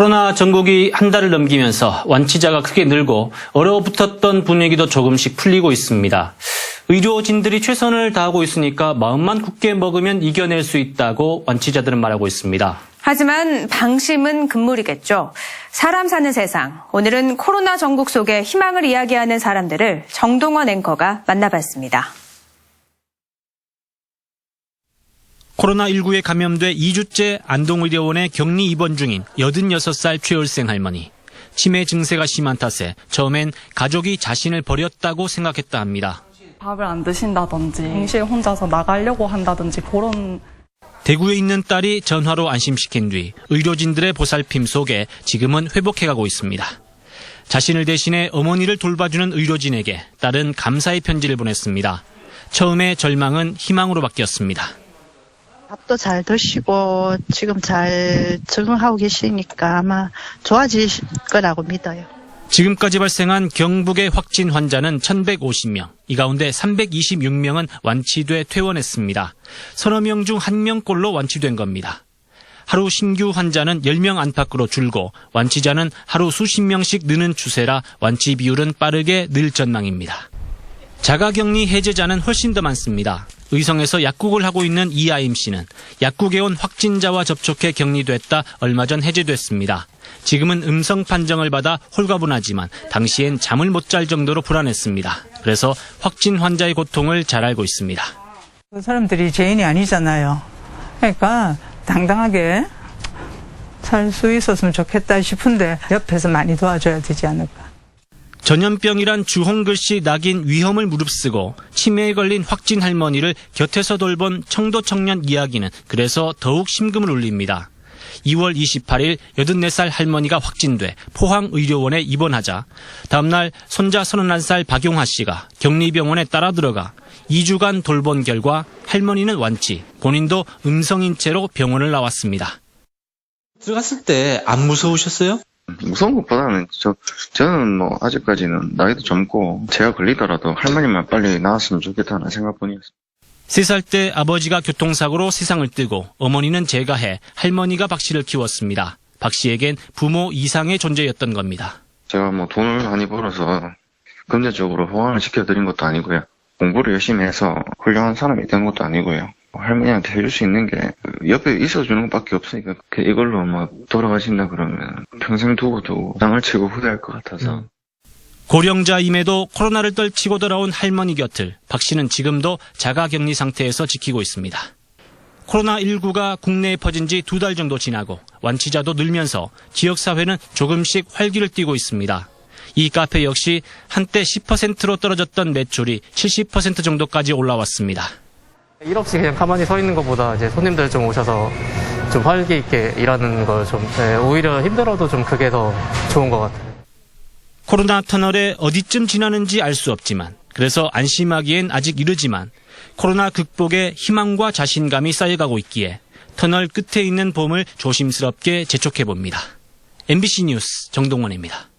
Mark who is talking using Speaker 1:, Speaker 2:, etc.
Speaker 1: 코로나 전국이 한 달을 넘기면서 완치자가 크게 늘고 얼어붙었던 분위기도 조금씩 풀리고 있습니다. 의료진들이 최선을 다하고 있으니까 마음만 굳게 먹으면 이겨낼 수 있다고 완치자들은 말하고 있습니다.
Speaker 2: 하지만 방심은 금물이겠죠. 사람 사는 세상. 오늘은 코로나 전국 속에 희망을 이야기하는 사람들을 정동원 앵커가 만나봤습니다.
Speaker 1: 코로나19에 감염돼 2주째 안동의료원에 격리 입원 중인 86살 최열생 할머니. 치매 증세가 심한 탓에 처음엔 가족이 자신을 버렸다고 생각했다 합니다.
Speaker 3: 밥을 안 드신다든지 응시에 혼자서 나가려고 한다든지 그런
Speaker 1: 대구에 있는 딸이 전화로 안심시킨 뒤 의료진들의 보살핌 속에 지금은 회복해가고 있습니다. 자신을 대신해 어머니를 돌봐주는 의료진에게 딸은 감사의 편지를 보냈습니다. 처음에 절망은 희망으로 바뀌었습니다.
Speaker 4: 밥도 잘 드시고 지금 잘 적응하고 계시니까 아마 좋아지실 거라고 믿어요.
Speaker 1: 지금까지 발생한 경북의 확진 환자는 1,150명, 이 가운데 326명은 완치돼 퇴원했습니다. 서너 명 중 한 명꼴로 완치된 겁니다. 하루 신규 환자는 10명 안팎으로 줄고 완치자는 하루 수십 명씩 느는 추세라 완치 비율은 빠르게 늘 전망입니다. 자가격리 해제자는 훨씬 더 많습니다. 의성에서 약국을 하고 있는 이아임 씨는 약국에 온 확진자와 접촉해 격리됐다 얼마 전 해제됐습니다. 지금은 음성 판정을 받아 홀가분하지만 당시엔 잠을 못 잘 정도로 불안했습니다. 그래서 확진 환자의 고통을 잘 알고 있습니다.
Speaker 5: 그 사람들이 죄인이 아니잖아요. 그러니까 당당하게 살 수 있었으면 좋겠다 싶은데 옆에서 많이 도와줘야 되지 않을까.
Speaker 1: 전염병이란 주홍글씨 낙인 위험을 무릅쓰고 치매에 걸린 확진 할머니를 곁에서 돌본 청도 청년 이야기는 그래서 더욱 심금을 울립니다. 2월 28일 84살 할머니가 확진돼 포항의료원에 입원하자 다음날 손자 31살 박용하 씨가 격리병원에 따라 들어가 2주간 돌본 결과 할머니는 완치, 본인도 음성인 채로 병원을 나왔습니다.
Speaker 6: 들어갔을 때 안 무서우셨어요?
Speaker 7: 무서운 것보다는 저 저는 뭐 아직까지는 나이도 젊고 제가 걸리더라도 할머니만 빨리 나았으면 좋겠다는 생각뿐이었어요.
Speaker 1: 3살 때 아버지가 교통사고로 세상을 뜨고 어머니는 제가 해 할머니가 박 씨를 키웠습니다. 박 씨에겐 부모 이상의 존재였던 겁니다.
Speaker 7: 제가 뭐 돈을 많이 벌어서 금전적으로 호강을 시켜드린 것도 아니고요. 공부를 열심히 해서 훌륭한 사람이 된 것도 아니고요. 할머니한테 해줄 수 있는 게 옆에 있어주는 것밖에 없으니까 그 이걸로 막 돌아가신다 그러면 평생 두고 두고 땅을 치고 후회할 것 같아서
Speaker 1: 고령자임에도 코로나를 떨치고 돌아온 할머니 곁을 박 씨는 지금도 자가격리 상태에서 지키고 있습니다. 코로나19가 국내에 퍼진 지 두 달 정도 지나고 완치자도 늘면서 지역사회는 조금씩 활기를 띠고 있습니다. 이 카페 역시 한때 10%로 떨어졌던 매출이 70% 정도까지 올라왔습니다.
Speaker 8: 일 없이 그냥 가만히 서 있는 것보다 이제 손님들 좀 오셔서 좀 활기 있게 일하는 걸좀 오히려 힘들어도 좀 그게 더 좋은 것 같아요.
Speaker 1: 코로나 터널에 어디쯤 지나는지 알 수 없지만 그래서 안심하기엔 아직 이르지만 코로나 극복에 희망과 자신감이 쌓여가고 있기에 터널 끝에 있는 봄을 조심스럽게 재촉해 봅니다. MBC 뉴스 정동원입니다.